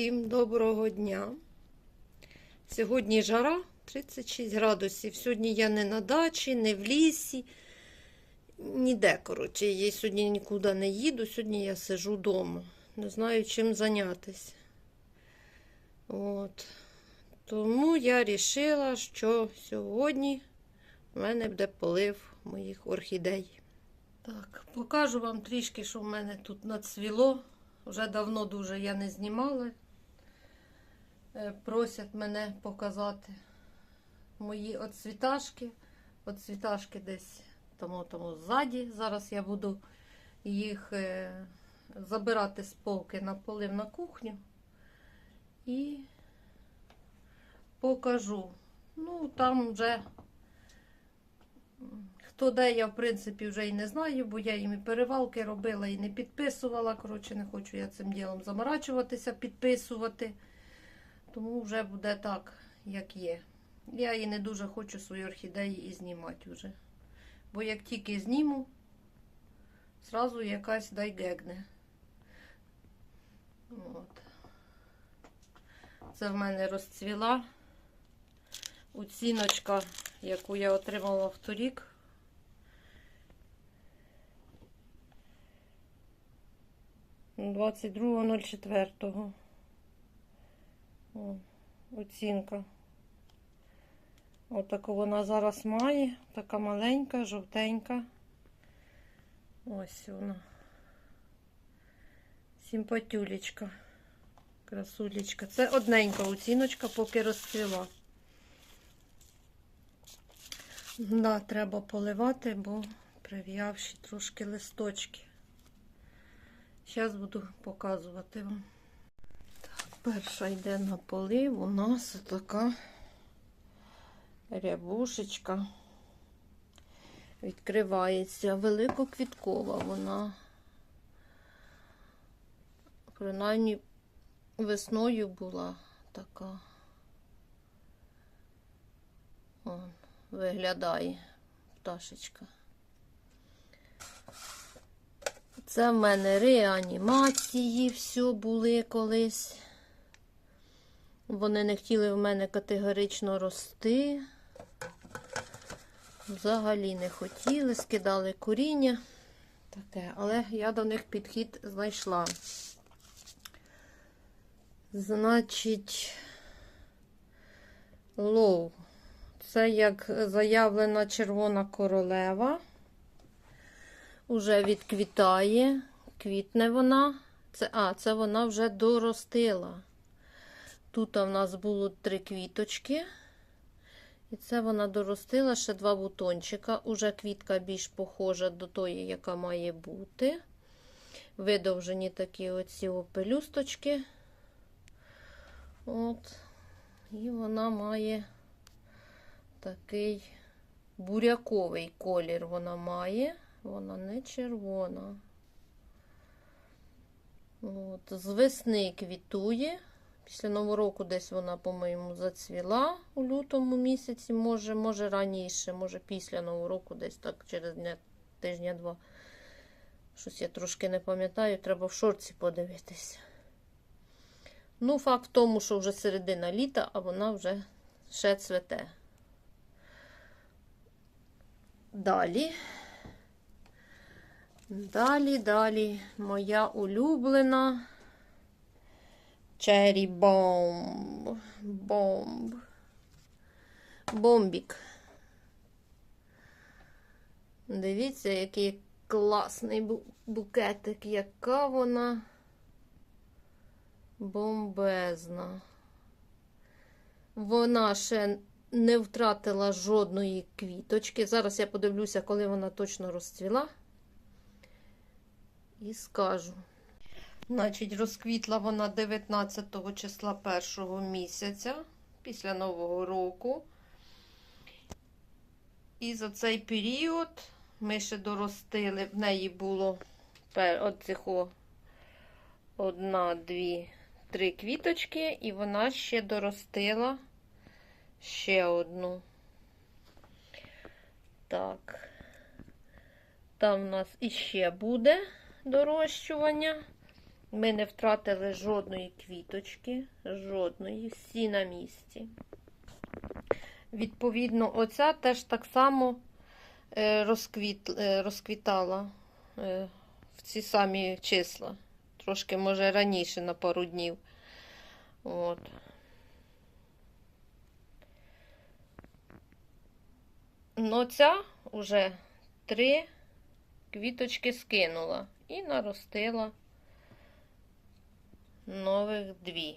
Всім доброго дня. Сьогодні жара 36 градусів. Сьогодні я не на дачі, не в лісі, ніде, коротше. Я сьогодні нікуди не їду. Сьогодні я сижу вдома. Не знаю, чим зайнятися. От. Тому я вирішила, що сьогодні в мене буде полив моїх орхідей. Так, покажу вам трішки, що в мене тут нацвіло. Вже давно дуже я не знімала. Е, Просять мене показати мої оцвіташки. Оцвіташки десь тому, тому ззаді. Зараз я буду їх е, забирати з полки на полив на кухню і покажу. Ну, там вже Хто де я, в принципі, вже і не знаю, бо я їм і перевалки робила і не підписувала. Коротше, не хочу я цим ділом заморачуватися, підписувати. Тому вже буде так, як є. Я і не дуже хочу свої орхідеї і знімати вже. Бо як тільки зніму, зразу якась дай гегне. От. Це в мене розцвіла оціночка, яку я отримала в торік. Двадцять. Оцінка. Отаку вона зараз має. Така маленька, жовтенька. Ось вона. Симпатюлечка. Красулечка. Це одненька оціночка, поки розцвіла. Да, треба поливати, бо прив'явші трошки листочки. Зараз буду показувати вам. Перша йде на полив. У нас така рябушечка. Відкривається великоквіткова вона. Принаймні весною була така. Вон, виглядає пташечка. Це в мене реанімації все були колись. Вони не хотіли в мене категорично рости. Взагалі не хотіли, скидали коріння. Таке, але я до них підхід знайшла. Значить, лоу. Це як заявлена червона королева. Уже відквітає, квітне вона. Це, А, це вона вже доростила. Тут у нас було три квіточки. І це вона доростила ще два бутончика. Уже квітка більш похожа до тої, яка має бути. Видовжені такі оці пелюсточки. От. І вона має такий буряковий колір вона має. Вона не червона. От, З весни квітує. Після Нового року десь вона, по-моєму, зацвіла у лютому місяці, може, може раніше, може після Нового року, десь так через дня, тижня-два. Щось я трошки не пам'ятаю, треба в шорці подивитися. Ну, факт в тому, що вже середина літа, а вона вже ще цвете. Далі. Далі, далі, моя улюблена Cherry Bomb. Бомб. Бомбік. Дивіться, який класний букетик, яка вона бомбезна. Вона ще не втратила жодної квіточки. Зараз я подивлюся, коли вона точно розцвіла. І скажу. Значить, розквітла вона 19 числа першого місяця після Нового року. І за цей період ми ще доростили, в неї було оцих одна, дві, три квіточки, і вона ще доростила ще одну. Так, там у нас іще буде дорощування. Ми не втратили жодної квіточки, жодної, всі на місці. Відповідно, оця теж так само е, розквіт, е, розквітала е, в ці самі числа. Трошки, може, раніше на пару днів. От. Ну, ця вже три квіточки скинула і наростила нових дві.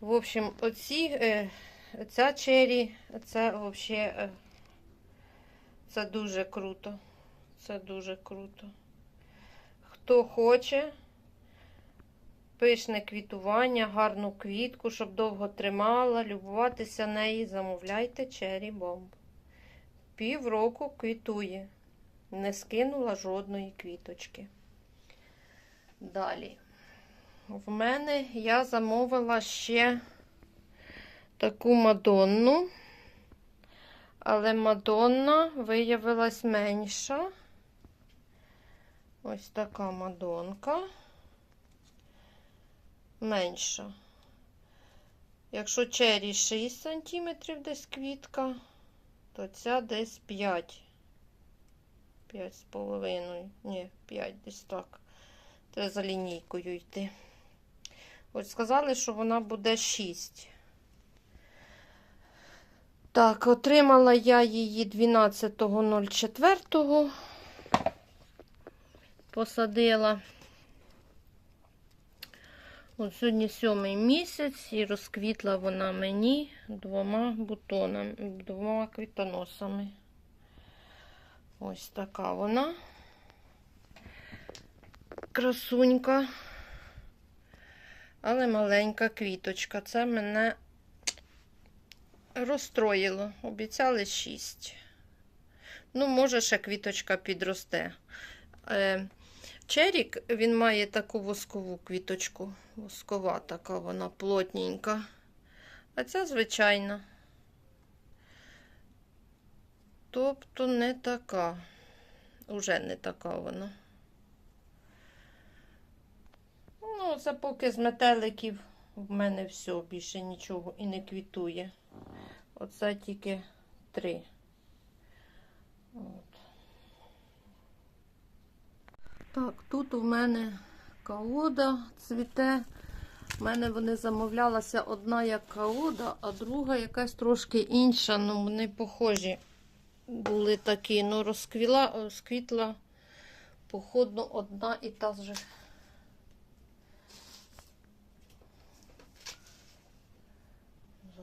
В общем, оці, е, ця чері, це взагалі, е, це дуже круто. Це дуже круто. Хто хоче, пишне квітування, гарну квітку, щоб довго тримала, любуватися нею, замовляйте чері бомб. Півроку квітує. Не скинула жодної квіточки. Далі. В мене я замовила ще таку мадонну, але мадонна виявилась менша. Ось така мадонка. Менша. Якщо чері 6 см десь квітка, то ця десь 5. 5 з половиною. Ні, 5 десь так. За лінійкою йти. Ось сказали, що вона буде 6. Так, отримала я її 12.04. Посадила. От сьогодні сьомий місяць і розквітла вона мені двома бутонами, двома квітоносами. Ось така вона. Красунька. Але маленька квіточка. Це мене розстроїло. Обіцяли 6. Ну, може, ще квіточка підросте. Е, Черік, він має таку воскову квіточку. Воскова така вона плотненька. А ця звичайна. Тобто не така. Уже не така вона. Ну, це поки з метеликів в мене все, більше нічого і не квітує. Оце тільки три. От. Так, тут у мене каода цвіте. У мене вони замовлялася одна як каода, а друга якась трошки інша. Ну, вони похожі були такі. Ну, розквітла, походу, одна і та ж.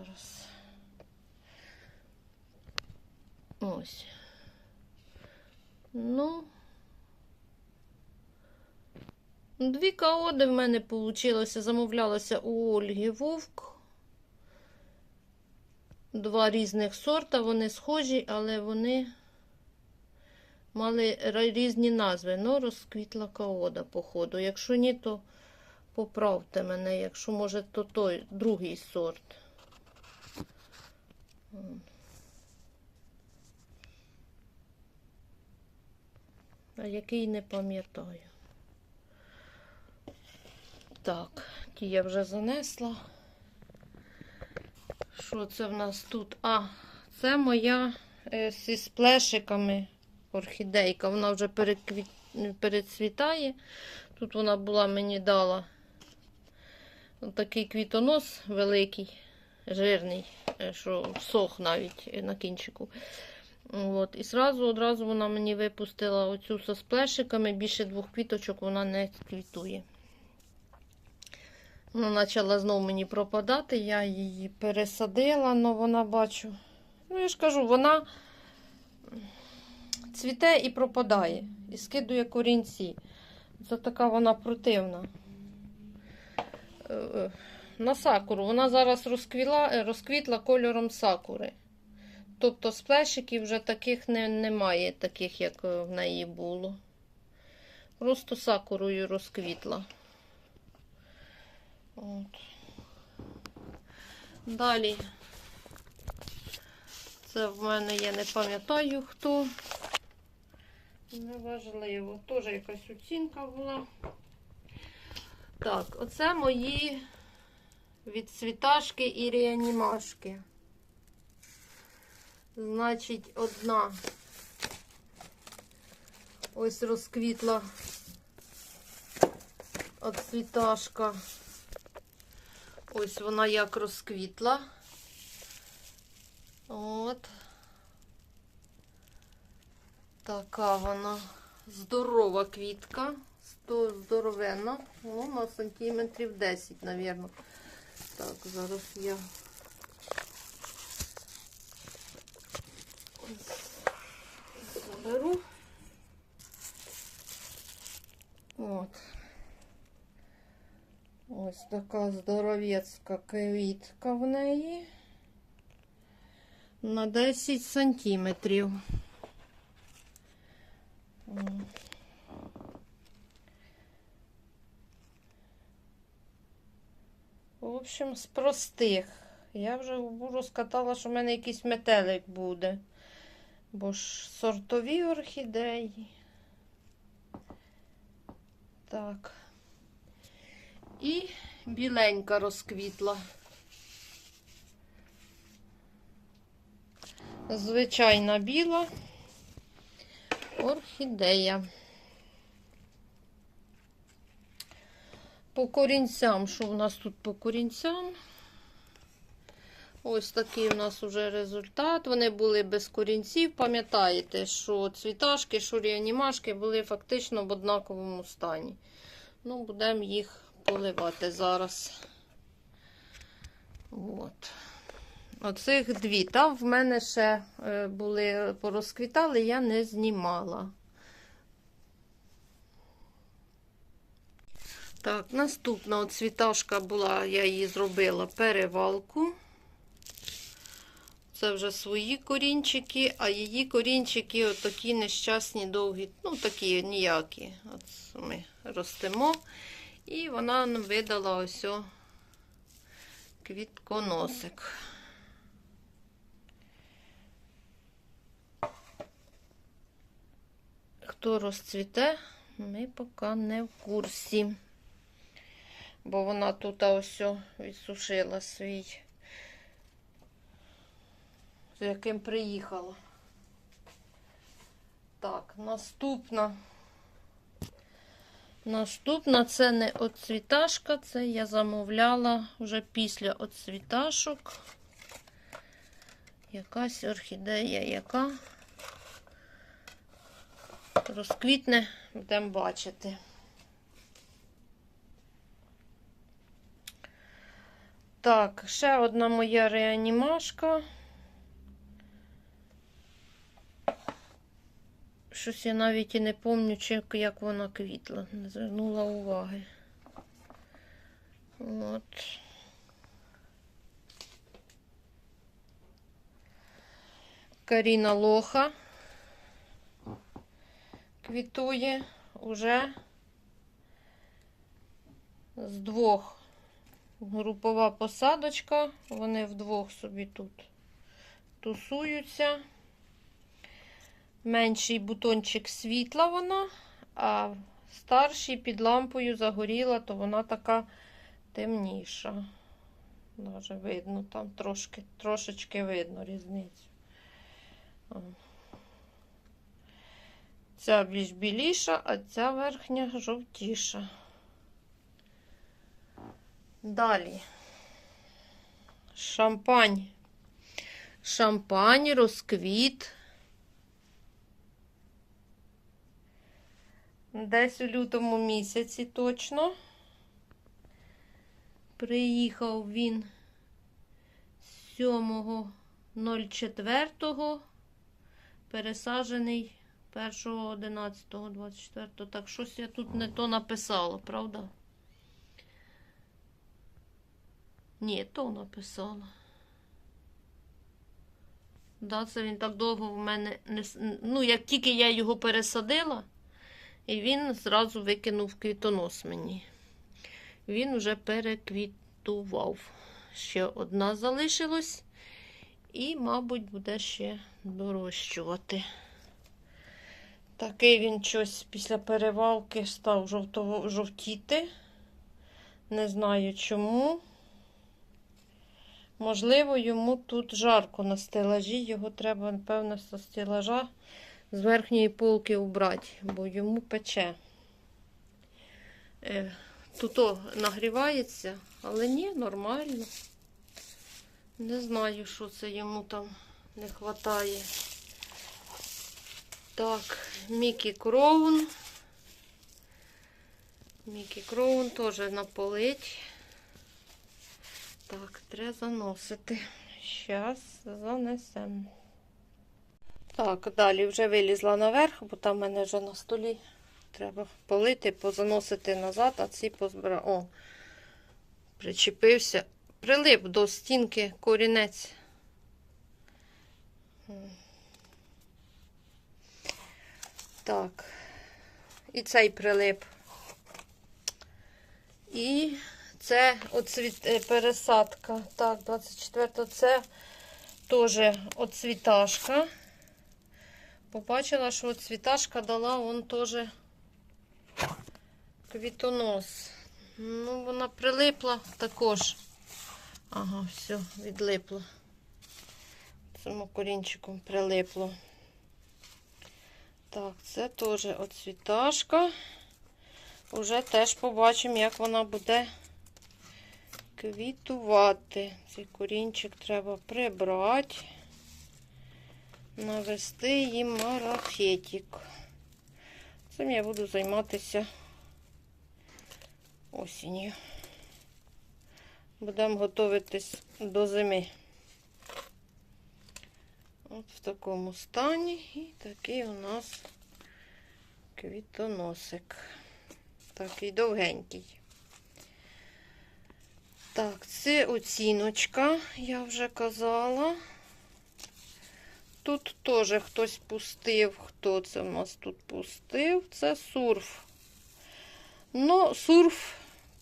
Зараз. Ось. Ну. Дві каоди в мене вийшло. Замовлялося у Ольги Вовк. Два різних сорта. Вони схожі, але вони мали різні назви. Ну, розквітла каода, походу. Якщо ні, то поправте мене. Якщо може, то той другий сорт. Який не пам'ятаю. Так, ті я вже занесла. Що це в нас тут? А, це моя е, зі сплешиками орхідейка. Вона вже переквіт... перецвітає. Тут вона була мені дала такий квітонос великий, жирний, е, що сох навіть на кінчику. От. І сразу, одразу вона мені випустила оцю со сплешиками. Більше двох квіточок вона не квітує. Вона почала знову мені пропадати, я її пересадила, але вона бачу. Ну, я ж кажу, вона цвіте і пропадає. І скидує корінці. Це така вона противна. Е, е, На сакуру. Вона зараз розквіла, е, розквітла кольором сакури. Тобто сплешиків вже таких не, немає, таких, як в неї було. Просто сакурою розквітла. От. Далі. Це в мене я не пам'ятаю хто. Неважливо. Теж якась оцінка була. Так, оце мої відцвіташки і реанімашки. Значить, одна ось розквітла цвіташка. Ось вона як розквітла. От. Така вона здорова квітка. Здоровенна. Ну, на сантиметрів 10, мабуть. Так, зараз я. Заберу. От. Ось така здоровецька квітка в неї. На 10 сантиметрів. В общем, з простих. Я вже розкатала, що в мене якийсь метелик буде. Бо ж сортові орхідеї. Так. І біленька розквітла. Звичайна біла орхідея. По корінцям, що у нас тут по корінцям? Ось такий у нас уже результат. Вони були без корінців. Пам'ятаєте, що цвіташки, що реанімашки були фактично в однаковому стані. Ну, будемо їх поливати зараз. От. Оцих дві. Там в мене ще е, були порозквітали, я не знімала. Так, наступна цвіташка була, я її зробила перевалку. Це вже свої корінчики, а її корінчики отакі нещасні, довгі, ну такі ніякі. От ми ростемо. І вона нам видала ось о квітконосик. Хто розцвіте, ми поки не в курсі. Бо вона тут ось відсушила свій, з яким приїхала. Так, наступна. Наступна це не оцвіташка, це я замовляла вже після оцвіташок. Якась орхідея, яка розквітне, будемо бачити. Так, ще одна моя реанімашка. Щось я навіть і не пам'ятаю, як вона квітла. Не звернула уваги. От. Каріна Лоха квітує уже з двох. Групова посадочка. Вони вдвох собі тут тусуються. Менший бутончик світла вона, а старший під лампою загоріла, то вона така темніша. Даже видно, там трошки, трошечки видно різницю. Ця більш біліша, а ця верхня жовтіша. Далі. Шампань. Шампань, розквіт. Десь у лютому місяці точно. Приїхав він 7.04, пересаджений 1.11.24. Так, щось я тут не то написала, правда? Ні, то написала. Да, це він так довго в мене не. Ну, як тільки я його пересадила, і він зразу викинув квітонос мені. Він вже переквітував. Ще одна залишилась. І, мабуть, буде ще дорощувати. Такий він щось після перевалки став жовтіти. Не знаю чому. Можливо, йому тут жарко на стелажі. Його треба, напевно, з стелажа з верхньої полки убрати, бо йому пече. Е, Тут нагрівається, але ні, нормально. Не знаю, що це йому там не вистачає. Так, Мікі Кроун. Мікі Кроун теж наполить. Так, треба заносити. Зараз занесемо. Так, далі вже вилізла наверх, бо там в мене вже на столі. Треба полити, позаносити назад, а ці позбирати. О, причепився. Прилип до стінки корінець. Так. І цей прилип. І це оцвіт... е, пересадка. Так, 24 це теж оцвіташка. Побачила, що цвіташка дала он теж квітонос. Ну, вона прилипла також. Ага, все, відлипло. Цьому корінчиком прилипло. Так, це теж оцвіташка. Уже теж побачимо, як вона буде квітувати. Цей корінчик треба прибрати, навести їм марафетик. Цим я буду займатися осінню. Будемо готуватись до зими. От в такому стані. І такий у нас квітоносик. Такий довгенький. Так, це оціночка, я вже казала. Тут теж хтось пустив. Хто це в нас тут пустив? Це сурф. Ну, сурф,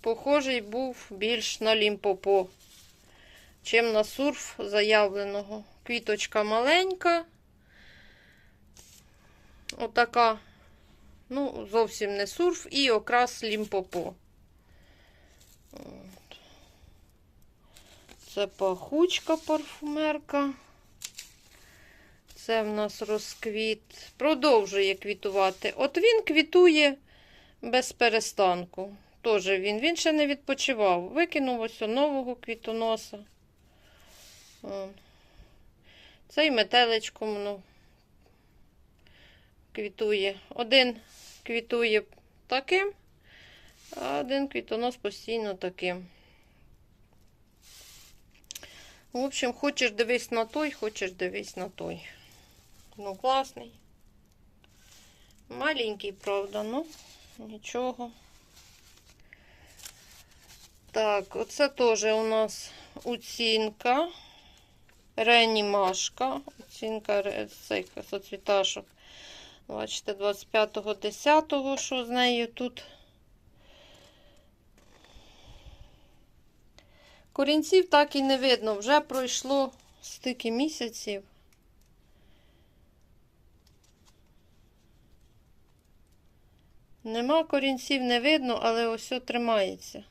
похожий був більш на лімпопо, чим на сурф заявленого. Квіточка маленька. Отака, ну, зовсім не сурф, і окрас лімпопо. Це пахучка парфумерка. Це в нас розквіт. Продовжує квітувати. От він квітує без перестанку. Теж він. Він ще не відпочивав. Викинув ось нового квітоноса. Цей метеличком ну, квітує. Один квітує таким, а один квітонос постійно таким. В общем, хочеш дивись на той, хочеш дивись на той. Ну, класний. Маленький, правда, ну, нічого. Так, оце теж у нас оцінка. Реанімашка. Оцінка цих соцвіташок. Бачите, 25.10, що з нею тут. Корінців так і не видно. Вже пройшло стільки місяців. Нема корінців, не видно, але ось тримається.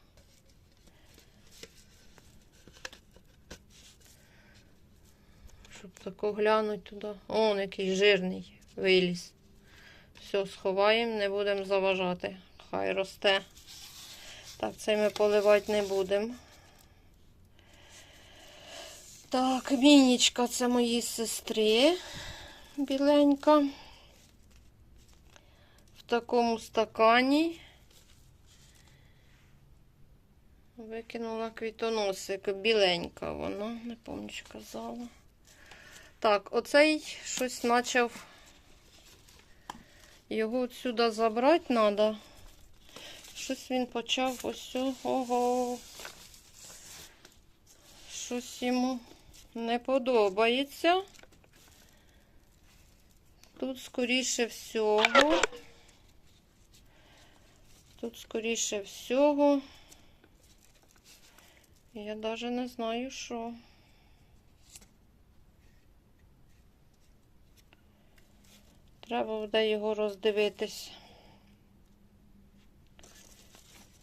Щоб тако глянуть туди. О, який жирний виліз. Все, сховаємо, не будемо заважати. Хай росте. Так, цей ми поливати не будемо. Так, мінічка це моїй сестри біленька. Такому стакані. Викинула квітоносик. Біленька вона, не пам'ятаю, що казала. Так, оцей щось почав. Його отсюди забрати треба. Щось він почав ось. Ого. Щось йому не подобається. Тут, скоріше всього, тут, скоріше всього, я навіть не знаю, що. Треба буде його роздивитись.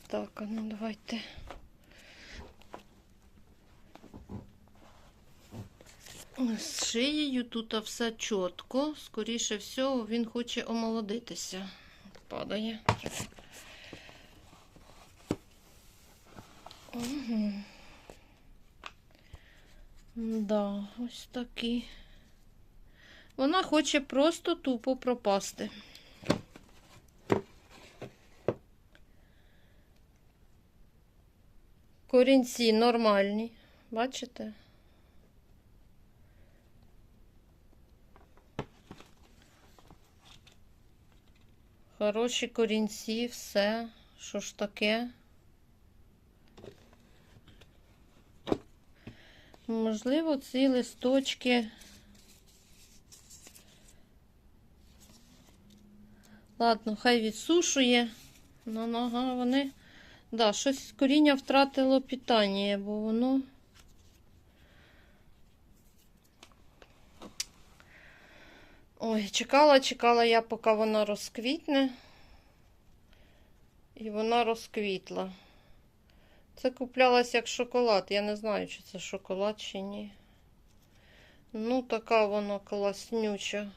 Так, а ну давайте. З шиєю тут все чітко. Скоріше всього, він хоче омолодитися. Падає. Да, ось такі. Вона хоче просто тупо пропасти. Корінці нормальні, бачите? Хороші корінці, все. Що ж таке? Можливо, ці листочки. Ладно, хай відсушує. Ну, ага, вони. Да, щось коріння втратило питання, бо воно. Ой, чекала, чекала я, поки вона розквітне. І вона розквітла. Це куплялась як шоколад. Я не знаю, чи це шоколад, чи ні. Ну, така вона класнюча.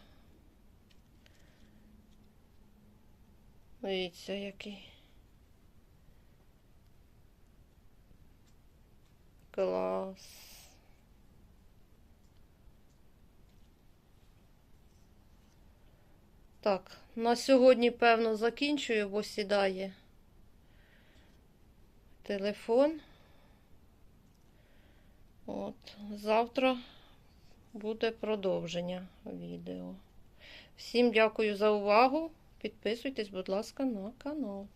Дивіться, який. Клас. Так, на сьогодні, певно, закінчую, бо сідає телефон. От, завтра буде продовження відео. Всім дякую за увагу. Підписуйтесь, будь ласка, на канал.